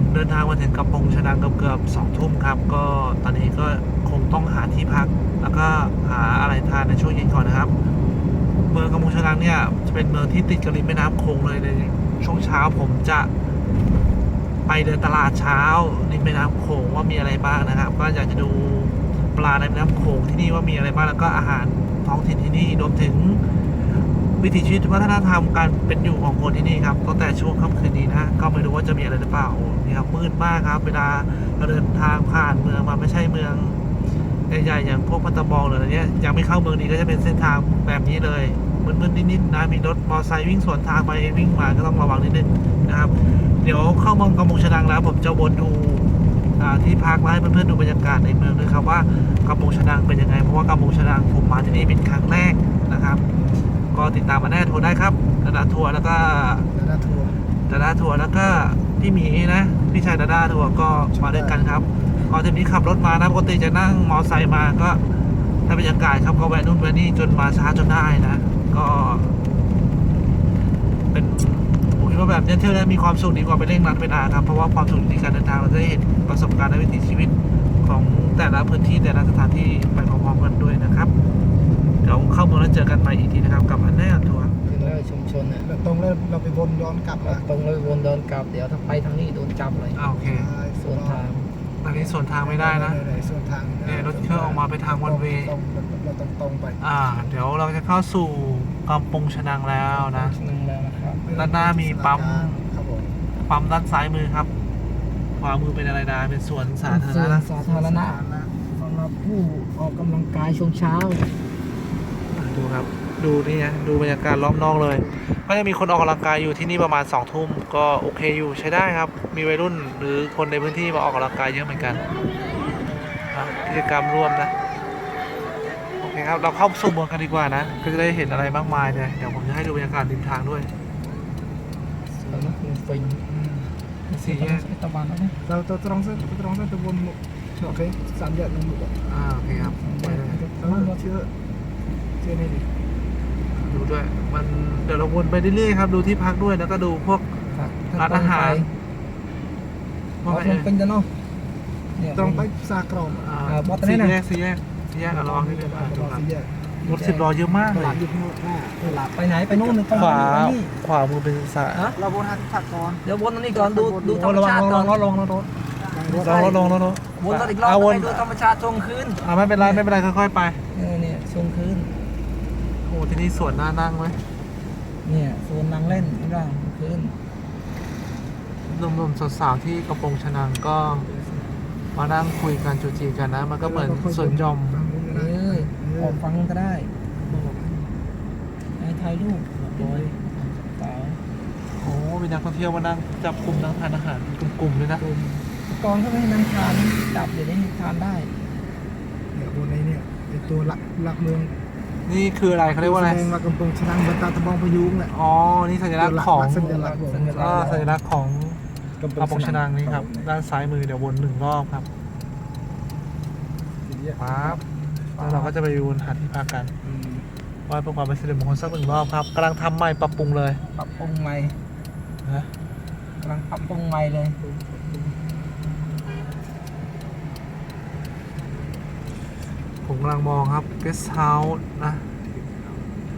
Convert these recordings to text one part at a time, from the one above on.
ผมเดินทางมาถึงกำปงชะนังเกือบสองทุ่มครับ ก็ตอนนี้ก็คงต้องหาที่พัก แล้วก็หาอะไรทานในช่วงเย็นก่อนนะครับ เมืองกำปงชะนังเนี่ยจะเป็นเมืองที่ติดกับริมแม่น้ำโขงเลยในช่วงเช้าผมจะไปเดินตลาดเช้าริมแม่น้ำโขงว่ามีอะไรบ้างนะครับ ก็อยากจะดูปลาในแม่น้ำโขงที่นี่ว่ามีอะไรบ้างแล้วก็อาหารท้องถิ่นที่นี่รวมถึง วิถีชีวิตวัฒนธรรมการเป็นอยู่ของคนที่นี่ครับตั้งแต่ช่วงค่ำคืนนี้นะก็ไม่รู้ว่าจะมีอะไรหรือเปล่าโอ้นี่ครับมืดมากครับเวลาเราเดินทางผ่านเมืองมาไม่ใช่เมืองใหญ่ๆอย่างพวกพัตตบองหรืออะไรเนี้ยยังไม่เข้าเมืองนี้ก็จะเป็นเส้นทางแบบนี้เลยมืดๆนิดๆนะมีรถมอเตอร์ไซค์วิ่งสวนทางไปวิ่งมาก็ต้องระวังนิดนึงนะครับเดี๋ยวเข้าเมืองกำมงชะดังแล้วผมจะวนดูที่พักแล้วให้เพื่อนๆดูบรรยากาศในเมืองด้วยครับว่ากำมงชะดังเป็นยังไงเพราะว่ากำมงชะดังผมมาที่นี่เป็นครั้งแรกนะครับ ก็ติดตามมาแน่ทัวร์ได้ครับดาดาทัวร์แล้วก็ดาราทัวร์ดาดาทัวร์แล้วก็พี่หมีนะพี่ชายดาดาทัวร์ก็มาด้วยกันครับก่อนทีนี้ขับรถมานะปกติจะนั่งมอไซค์มาก็ถ้าบรรยากาศครับก็แวะนู่นแวะนี่จนมาช้าจนได้นะ ก็ เป็นผมคิดว่าแบบเนี้ยเที่ยวได้มีความสุขดีกว่าไปเร่งรัดเวลาครับเพราะว่าความสุขในการเดินทางเราจะได้เห็นประสบการณ์ในวิถีชีวิตของแต่ละพื้นที่แต่ละสถานที่ไปพร้อมๆกันด้วยนะครับ จอกันใหม่อีกทีนะครับกับอันแน่ทัวร์ถึงแล้วชุมชนเนี่ยแล้วตรงแล้วเราไปวนย้อนกลับมาตรงเลยวนเดินกลับเดี๋ยวถ้าไปทางนี้โดนจับเลยอ่าโอเคสวนทางอันนี้สวนทางไม่ได้นะส่วนทางเนี่ยรถเครื่องออกมาไปทางวันเวย์ตรงเราต้องตรงไปอ่า เดี๋ยวเราจะเข้าสู่กำปงชะนังแล้วนะ นึงแล้วนะครับด้านหน้ามีปั๊ม ครับผมปั๊มด้านซ้ายมือครับ ขวามือเป็นอะไรดาเป็นสวนสาธารสวนณะสาธารณะสำหรับผู้ออกกำลังกายช่วงเช้า ดูครับ ดูนี่นะดูบรรยากาศรอบนอกเลย ก็จะมีคนออกกำลังกายอยู่ที่นี่ประมาณ2องทุ่มก็โอเคอยู่ใช้ได้ครับ มีวัยรุ่นหรือคนในพื้นที่มาออกกำลังกายเยอะเหมือนกันอะกิจกรรมร่วมนะโอเคครับเราเข้าสู่เมืองกันดีกว่านะ ก็จะได้เห็นอะไรมากมายเลยเดี๋ยวผมจะให้ดูบรรยากาศริมทางด้วยสวนคือฟินสี่แยกตะวันแล้วเนี่ยเราตัวตรงเส้นตรงเส้นตัววนโอเคสามแยกนึงหมดอ่าโอเคครับไปเลยเราเชื่อ เชื่อนี่ดิดูด้วย มันเดี๋ยวเราวนไปเรื่อยๆครับ ดูที่พักด้วยแล้วก็ดูพวกร้านอาหารพวกเราอะไรลงเป็นจะเนาะเนี่ยตรงไปซากรอมอ่าอ่าบอสตอนสี่นี้นะแยกสี่แยกสี่แยกอะระวังนิดนึงอะดูครับสี่แยกรถสิบล้อเยอะมากตเลลายดยุบโน่หน้าตลาดไปไหนไปนู่นหรือไปขวาไปนี่ขวามือเป็นสระฮะเราวนหาที่พักก่อนเดี๋ยววนตรงนี้ก่อนดูดูธรรมระวังชาติระก่วัอนงรถระวังรถรถลองรถลองรถรถวนรถอีกรอบะวไปนดูธรรมชาติชมคืนอ่าไม่เป็นไรไม่เป็นไรค่อยๆไป เออเนี่ยชมคืน โอ้ ที่นี่สวนน่านั่งไหมเนี่ยโซนนั่งเล่นนี่บ้างคืนหนุ่มๆสาวๆที่กระโปรงชะนังก็ มานั่งคุยกันจูจีกันนะ มันก็เหมือนสวนหย่อมเออออกฟังก็ได้ไอ้ถ่ายรูปโดยเปล่าโอ้มีนักท่องเที่ยวมานั่งจับกลุ่มนั่งทานอาหารกลุ่มๆเลยนะก่อนเขาไม่ให้นั่งทานจับเดี๋ยวนี้ทานได้เนี่ยวนนี้เนี่ยเป็นตัวหลักหลักเมือง นี่คืออะไรเขาเรียกว่าอะไรแสดงว่ากำปงชะนังบรรตาตะบองพยุงแหละ อ๋อ นี่สัญลักษณ์ของสัญลักษณ์สัญลักษณ์อ่าสัญลักษณ์ของกระโปรงชะนังนี่ครับ ด้านซ้ายมือเดี๋ยววนหนึ่งรอบครับปั๊บแล้วเราก็จะไปวนหาที่พักกันไหว่าเพื่อความเป็นสิริมงคลสักหนึ่งรอบครับกำลังทำใหม่ปรับปรุงเลยปรับปรุงใหม่นะกำลังปรับปรุงใหม่เลย ผมกำลังมองครับ guest house นะ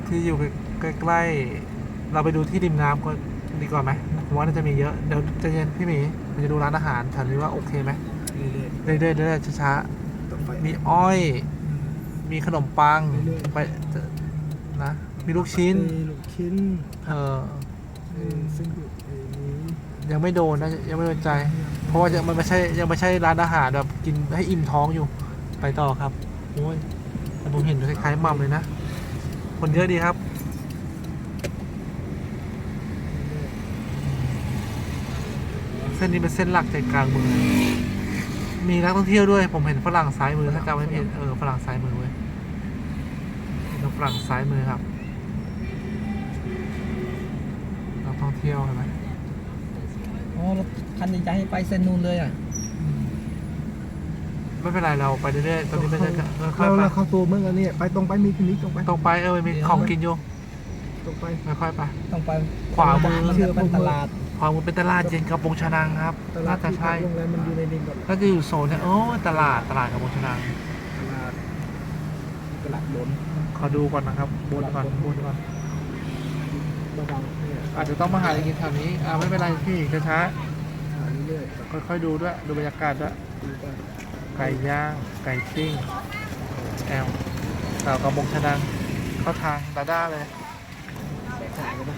ที่อยู่ใกล้ๆ เราไปดูที่ริมน้ำก็ดีกว่าไหมผมว่าน่าจะมีเยอะ เดี๋ยวใจะเย็นพี่หมีเราจะดูร้านอาหารแถวนี้ว่าโอเคไหมเรื่อยเรื่อยๆเรื่อยๆช้าๆต่อไปๆมีอ้อยมีขนมปังเรื่อยๆ ไปนะ มีลูกชิ้น เออลูกชิ้นเออ เออซึ่งเออนี้ยังไม่โดนนะยังไม่โดนใจ เพราะว่ายังมันไม่ใช่ยังไม่ใช่ร้านอาหารแบบกินให้อิ่มท้องอยู่ ไปต่อครับ โอ้ยแต่ผมเห็นคล้ายๆมัมเลยนะ คนเยอะดีครับ เส้นนี้เป็นเส้นหลักใจกลางเมืองมีนักท่องเที่ยวด้วย ผมเห็นฝรั่งซ้ายมือถ้าจำไม่ผิดเออฝรั่งซ้ายมือเว้ยเห็นฝรั่งซ้ายมือครับนักท่องเที่ยวเห็นไหมอ๋อรถคันใหญ่ๆไปเส้นนู้นเลยอะ ไม่เป็นไรเราไปเรื่อยๆตอนนี้เป็นค่อเรายๆไปเราเข้าตัวเมืองอันนี้ไปตรงไปมีที่นี้ตรงไปตรงไปเออมีของกินอยู่ตรงไป ค่อยๆไป ต้องไปขวามือมันจะเป็นตลาดขขวามือเป็นตลาดเย็นกระโปรงชะนังครับตลาน่าดจะที่พัใช่กโรงแรมมันอยู่ในนี้หมดก็จะอยู่โซนเนี่ยโอ้ตลาดตลาดกระโปรงชะนังตลาดตลาดบนขอดูก่อนนะครับบนก่อนบนก่อนเบาๆเนี่ยอาจจะต้องมาหาอะไรกินแถวนี้ อ่าไม่เป็นไรพี่ช้าหาเรื่อยๆแบบๆค่อยๆดูด้วย ดูบรรยากาศด้วย ดูไป ไก่ย่าง ไก่ปิ้งแอลสาวกระบงชะนังเข้าทางดาด้าเลยขายกันปะ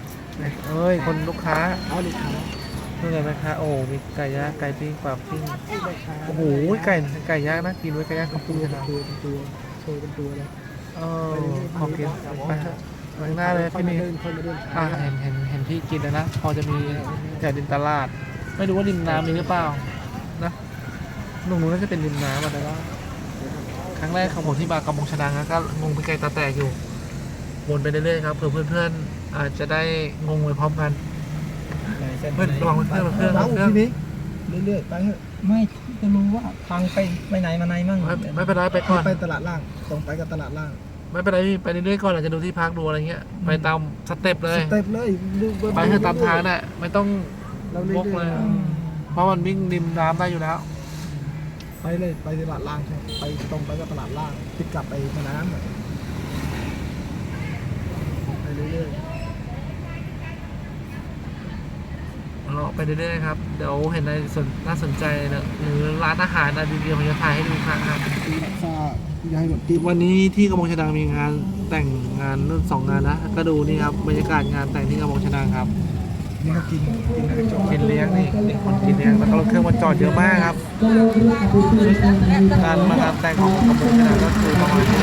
เอ้ย คนลูกค้าเอาลูกค้าเมื่อไงไหมคะโอ้ มีไก่ย่าง ไก่ปิ้งปลาปิ้งลูกค้าโอ้โห ไก่ ไก่ย่างน่ากินไว้ยไก่ย่างกเป็ระนปุตัวกเป็นตัวเป็นตัวโชว์เป็นตัวเลยเออขอกินไปเถอะไปข้างหน้าเลยค่อยพี่มานี่เดินค่อยมาเดินอ่าเห็นเห็นเห็นพี่กินแล้วนะ พอจะมีแต่ริมตลาด ไม่รู้ว่าริมน้ำมีหรือเปล่า นะ ตรงนู้นน่าจะเป็นริมน้ำอะไรว่าครั้งแรกของผมที่มากระมงชนังนะก็งงไปไกลตาแตกอยู่วนไปเรื่อยๆครับเผื่อเพื่อนๆอาจจะได้งงไปพร้อมกันเพื่อนระวังเพื่อนเพื่อนเพื่อนเรื่อยๆไปเถอะไม่จะรู้ว่าทางไปไปไหนมาไหนมั่งไม่เป็นไรไปก่อนไปตลาดล่างตรงไปกับตลาดล่าง ไม่เป็นไรไปเรื่อยๆก่อนอาจจะดูที่พักดูอะไรเงี้ยไปตามสเต็ปเลยสเต็ปเลยไปเถอะตามทางน่ะไม่ต้องเราเรื่วกเลย เพราะมันวิ่งริมน้ำได้อยู่แล้ว ไปเลยไปตลาดล่างใช่ไหมไปตรงไปกับตลาดล่างติดกลับไปแม่น้ำอะไปเรื่อยๆเราไปเรื่อยๆครับ เดี๋ยวเห็นอะไรสนน่าสนใจนะหรือร้านอาหารอะไรดีๆผมจะถ่ายให้ดูครับตีซาอยายก่อนตีวันนี้ที่กระมงชะดังมีงานแต่งงานรุ่นสองงานนะ ก็ดูนี่ครับบรรยากาศงานแต่งที่กระมงชะดังครับ นี่ก็กินกินอะไรจบกินเลี้ยงนี่คนกินเลี้ยงแล้วก็รถเครื่องมาจอดเยอะมากครับการมาการแต่งของขบวนขนาดก็คือประมาณนี้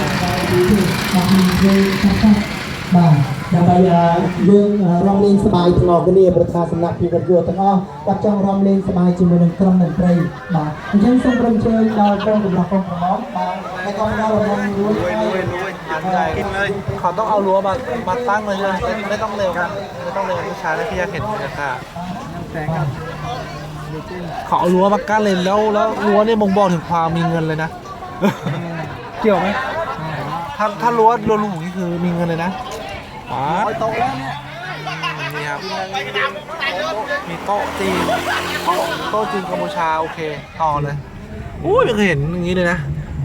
บ่าดาบายาเรื่องรองเลงสบายถนอกนี่ประชาสำนักพิการโยตันอ้อกับจังรองเลงสบายจิมเนกรมนึ่งรีบ่าฉันส่งกรมเชยดาวกองกับดาวกองพร้อมบ่าใล้วก็ดาวกองรู้ นเลยเขาต้องเอารั้วมามาตั้งเลยใช่ไหมไม่ต้องเร็วนะไม่ต้องเร็วผู้ชายนะพี่อยากเห็นบรรยากาศแต่กับเขาเอารั้วมากั้นเลยแล้วแล้วรั้วเนี่ยบ่งบอกถึงความมีเงินเลยนะ เกี่ยวไหมถ้าถ้ารั้วรั้วหลูนี่คือมีเงินเลยนะป๋าโตแล้วเนี่ยนี่ครับมีโต๊ะจีนโต๊ะโต๊ะจีนกัมพูชาโอเคต่อเลยอุ้ยไม่เคยเห็นอย่างนี้เลยนะ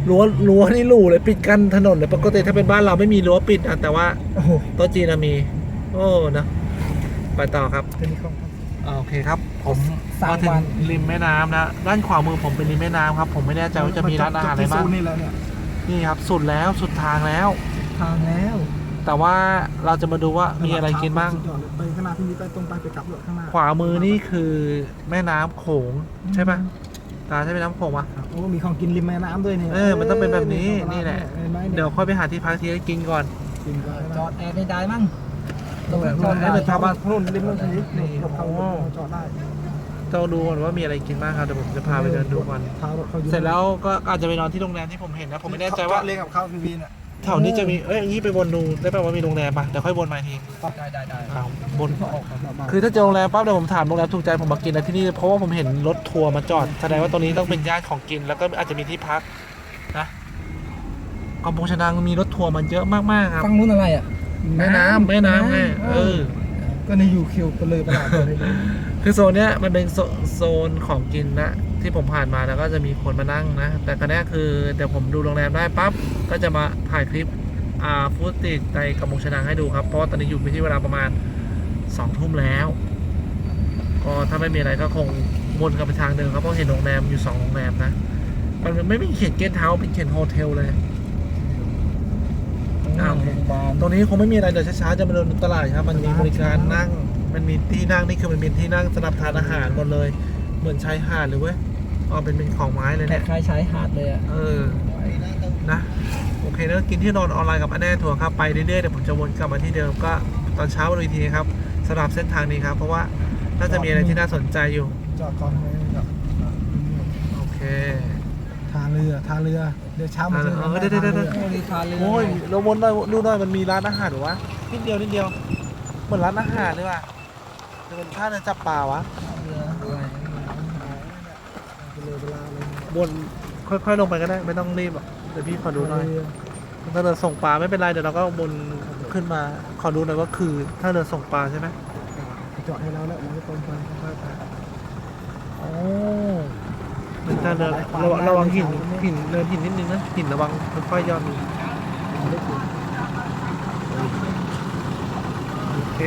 รั้วรั้วนี่หลูเลยปิดกั้นถนนเลยปกติถ้าเป็นบ้านเราไม่มีรั้วปิดอะแต่ว่าโอ้โหโต๊ะจีนอะมี โอ้นะไปต่อครับ เป็นของอ่าโอเคครับ ผมสามมาถึงวัน ริมแม่น้ำนะด้านขวามือผมเป็นริมแม่น้ำครับ ผมไม่แน่ใจว่าจะมีร้านอาหารอะไรบ้างจบที่โซนนี่แล้วเนี่ยนี่ครับ สุดแล้วสุดทางแล้ว ทางแล้วแต่ว่าเราจะมาดูว่ามีอะไรกินบ้าง สุดยอดเลยไปข้างหน้าพี่นี้ไปตรงไปไปกลับรถข้างหน้าขวามือนี่คือแม่น้ำโขงใช่ปะ ตาใช่แม่น้ำโขงปะโอ้มีของกินริมแม่น้ำด้วยเนี่ยเออมันต้องเป็นแบบนี้นี่แหละ เห็นไหมเดี๋ยวค่อยไปหาที่พักที่ให้กินก่อนกินก็จอดแอร์ได้ได้มั่งตรงไหนจอดได้เดี๋ยวชาวบ้านนู่นริมนู่นนี้นี่รถเขาโอ้จอดได้เราดูก่อนว่ามีอะไรกินบ้างครับเดี๋ยวผมจะพาไปเดินดูก่อนพารถเขาอยู่เสร็จแล้วก็อาจจะไปนอนที่โรงแรมที่ผมเห็นนะผมไม่แน่ใจว่าเรียกกับข้าวพี่วีน่ะ แถวนี้จะมีเอ้ยอย่างนี้ไปวนดูได้ป่าวว่ามีโรงแรมป่ะเดี๋ยวค่อยวนมาอีกทีได้ได้ได้อ้าวบนเขาออกครับบ้านคือถ้าเจอโรงแรมปั๊บเดี๋ยวผมถามโรงแรมถูกใจผมมากินนะที่นี่เพราะว่าผมเห็นรถทัวร์มาจอดแสดงว่าตรงนี้ต้องเป็นย่านของกินแล้วก็อาจจะมีที่พักนะกำปงชะนังมีรถทัวร์มันเยอะมากๆครับ ฟังนู้นอะไรอะแม่น้ำแม่น้ำไงเออ ก็ในยูคิวไปเลยตลาดเลยคือโซนเนี้ยมันเป็นโซโซนของกินนะ ที่ผมผ่านมาแล้วก็จะมีคนมานั่งนะ แต่ครั้นี้คือเดี๋ยวผมดูโรงแรมได้ปั๊บก็จะมาถ่ายคลิปอ่าฟูดติดในกำมงชนางให้ดูครับ เพราะว่าตอนนี้อยู่ที่เวลาประมาณสองทุ่มแล้ว ก็ถ้าไม่มีอะไรก็คงวนกลับไปทางเดิมครับเพราะเห็นโรงแรมอยู่สองโรงแรมนะ มันไม่มีเขียนเกสต์เฮาส์เป็นเขียนโฮเทลเลยอ้าวโรงพยาบาลตรงนี้คงไม่มีอะไรเดี๋ยวช้าๆจะมาเดินตลาดครับ มันมีบริการนั่ง มันมีที่นั่งนี่คือมันมีที่นั่งสำหรับทานอาหารหมดเลย เหมือนชายหาดเลยเว้ย อ๋อเป็นเป็นของไม้เลยคเนี่ยล้ายๆชายหาดเลยอะ เออ นะ โอเคแล้วกินที่นอนออนไลน์กับอันแน่ทัวร์ครับ ไปเรื่อยๆเดี๋ยวผมจะวนกลับมาที่เดิมก็ตอนเช้าวันอีกทีครับสำหรับเส้นทางนี้ครับ เพราะว่าน่าจะมีอะไรที่น่าสนใจอยู่ จอดก่อนเลยจอดโอเคทางเรือทางเรือเดี๋ยวเช้ามาทางเรือเออเดี๋ยวๆๆโอ้ดีทานเลยโอ้ยเราวนหน่อยดูหน่อยมันมีร้านอาหารหรือวะนิดเดียวนิดเดียวเหมือนร้านอาหารเลยว่ะจะเป็นท่าเรือจับปลาวะ บนค่อยๆลงไปก็ได้ ไม่ต้องรีบอะเดี๋ยวพี่ขอดูหน่อยถ้าเรือส่งปลาไม่เป็นไรเดี๋ยวเราก็บนขึ้นมาขอดูหน่อยว่าคือ ถ้าเรือส่งปลาใช่ไหมจอดให้เราแล้วเราก็ตรงไปค่อยๆไปโอ้เป็นท่าเรือระระวังหินหินเนินหินนิดนึงนะหินระวังค่อยๆย่อนโอเค